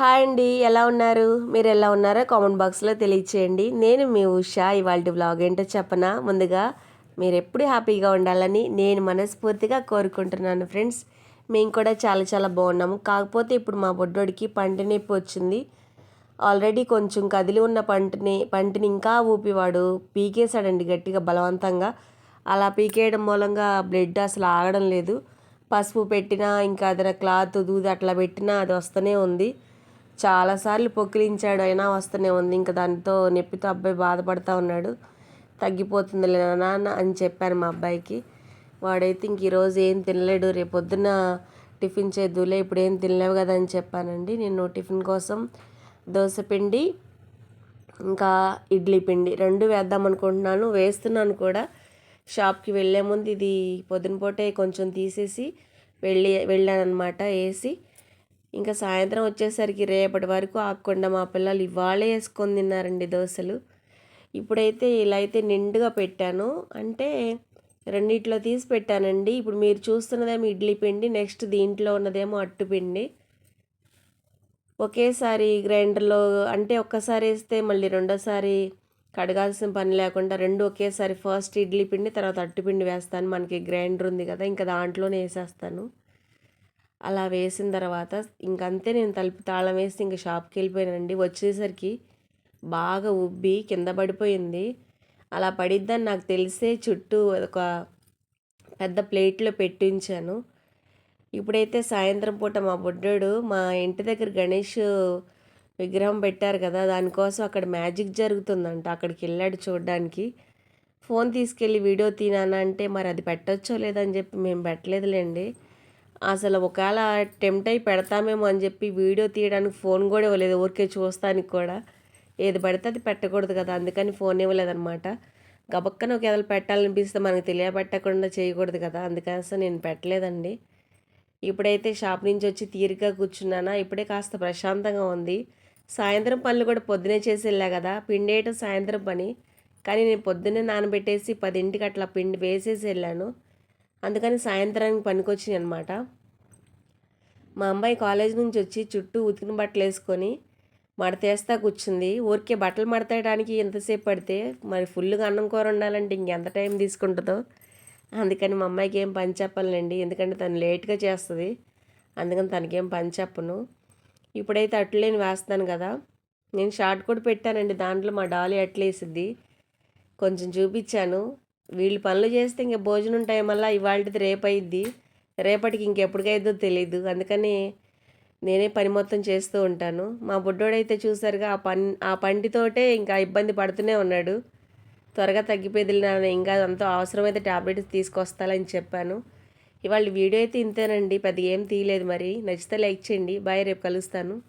Hi అండి ఎలా ఉన్నారు? మీరు ఎలా ఉన్నారో కామెంట్ బాక్స్లో తెలియచేయండి. నేను మీ ఉషా ఇవాళ బ్లాగ్ ఏంటో చెప్పనా? ముందుగా మీరు ఎప్పుడు హ్యాపీగా ఉండాలని నేను మనస్ఫూర్తిగా కోరుకుంటున్నాను ఫ్రెండ్స్. మేము కూడా చాలా చాలా బాగున్నాము. కాకపోతే ఇప్పుడు మా బొడ్డోడికి పంట నొప్పి వచ్చింది. ఆల్రెడీ కొంచెం కదిలి ఉన్న పంటని పంటని ఇంకా ఊపివాడు. పీకేశాడండి గట్టిగా బలవంతంగా. అలా పీకేయడం మూలంగా బ్లడ్ అసలు ఆగడం లేదు. పసుపు పెట్టినా ఇంకా ఏదైనా క్లాత్ దూది అట్లా పెట్టినా అది వస్తూనే ఉంది. చాలాసార్లు పొక్కిలించాడు అయినా వస్తూనే ఉంది. ఇంకా దానితో నొప్పితో అబ్బాయి బాధపడుతూ ఉన్నాడు. తగ్గిపోతుంది నాన్న అని చెప్పాను మా అబ్బాయికి. వాడైతే ఇంక ఈరోజు ఏం తినలేడు రేపు పొద్దున్న టిఫిన్ చేద్దులే ఇప్పుడు ఏం తినలేవు కదా అని చెప్పానండి. నేను టిఫిన్ కోసం దోశ పిండి ఇంకా ఇడ్లీ పిండి రెండు వేద్దాం అనుకుంటున్నాను. వేస్తున్నాను కూడా. షాప్కి వెళ్ళే ముందు ఇది పొద్దున పూటే కొంచెం తీసేసి వెళ్ళి వెళ్ళాను అనమాట వేసి ఇంకా సాయంత్రం వచ్చేసరికి రేపటి వరకు ఆకుండా మా పిల్లలు ఇవాళే వేసుకొని తిన్నారండి దోశలు. ఇప్పుడైతే ఇలా అయితే నిండుగా పెట్టాను. అంటే రెండిట్లో తీసి పెట్టానండి. ఇప్పుడు మీరు చూస్తున్నదేమో ఇడ్లీ పిండి నెక్స్ట్ దీంట్లో ఉన్నదేమో అట్టు పిండి. ఒకేసారి గ్రైండర్లో అంటే ఒక్కసారి వేస్తే మళ్ళీ రెండోసారి కడగాల్సిన పని లేకుండా రెండు ఒకేసారి ఫస్ట్ ఇడ్లీ పిండి తర్వాత అట్టు పిండి వేస్తాను. మనకి గ్రైండర్ ఉంది కదా ఇంకా దాంట్లోనే వేసేస్తాను. అలా వేసిన తర్వాత ఇంకంతే నేను తలుపు తాళం వేసి ఇంక షాప్కి వెళ్ళిపోయానండి. వచ్చేసరికి బాగా ఉబ్బి కింద పడిపోయింది. అలా పడిద్దని నాకు తెలిసే చుట్టూ ఒక పెద్ద ప్లేట్లో పెట్టించాను. ఇప్పుడైతే సాయంత్రం పూట మా బుడ్డోడు మా ఇంటి దగ్గర గణేష్ విగ్రహం పెట్టారు కదా దానికోసం అక్కడ మ్యాజిక్ జరుగుతుందంట. అక్కడికి వెళ్ళాడు చూడడానికి. ఫోన్ తీసుకెళ్ళి వీడియో తీనానంటే మరి అది పెట్టచ్చో లేదని చెప్పి మేము పెట్టలేదులేండి. అసలు ఒకవేళ టెంప్ట్ అయి పెడతామేమో అని చెప్పి వీడియో తీయడానికి ఫోన్ కూడా ఇవ్వలేదు. ఊరికే చూస్తానికి కూడా. ఏది పడితే అది పెట్టకూడదు కదా. అందుకని ఫోన్ ఇవ్వలేదన్నమాట. గబక్కన ఒక ఏదైనా పెట్టాలనిపిస్తే మనకు తెలియబెట్టకుండా చేయకూడదు కదా. అందుకని నేను పెట్టలేదండి. ఇప్పుడైతే షాప్ నుంచి వచ్చి తీరిగ్గా కూర్చున్నానా? ఇప్పుడే కాస్త ప్రశాంతంగా ఉంది. సాయంత్రం పనులు కూడా పొద్దునే చేసి వెళ్ళా కదా. పిండి వేయటం సాయంత్రం పని. కానీ నేను పొద్దున్నే నానబెట్టేసి పదింటికి అట్లా పిండి వేసేసి వెళ్ళాను. అందుకని సాయంత్రానికి పనికొచ్చినాయి అనమాట మా అమ్మాయి కాలేజ్ నుంచి వచ్చి చుట్టూ ఉతికిన బట్టలు వేసుకొని మడతేస్తా కూర్చుంది. ఊరికే బట్టలు మడతేయడానికి ఎంతసేపు పడితే మరి ఫుల్గా అన్నం కూర ఉండాలంటే ఇంకెంత టైం తీసుకుంటుందో. అందుకని మా అమ్మాయికి ఏం పని చెప్పాలండి ఎందుకంటే తను లేట్గా చేస్తుంది. అందుకని తనకేం పని చెప్పను. ఇప్పుడైతే అట్లేని వేస్తాను కదా. నేను షార్ట్ కూడా పెట్టానండి. దాంట్లో మా డాలీ అట్లేసిద్ది. కొంచెం చూపించాను. వీళ్ళు పనులు చేస్తే ఇంకా భోజనం టైం వల్ల ఇవాళది రేపు అయింది రేపటికి ఇంకెప్పటికైద్దో తెలియదు అందుకని నేనే పని మొత్తం చేస్తూ ఉంటాను. మా బుడ్డోడైతే చూసారుగా ఆ పని ఆ పంటితోటే ఇంకా ఇబ్బంది పడుతూనే ఉన్నాడు. త్వరగా తగ్గిపోయింది ఇంకా అంతా అవసరమైతే ట్యాబ్లెట్స్ తీసుకొస్తాలని చెప్పాను. ఇవాళ వీడియో అయితే ఇంతేనండి పెద్దగా ఏం తీయలేదు మరి. నచ్చితే లైక్ చేయండి. బాయ్ రేపు కలుస్తాను.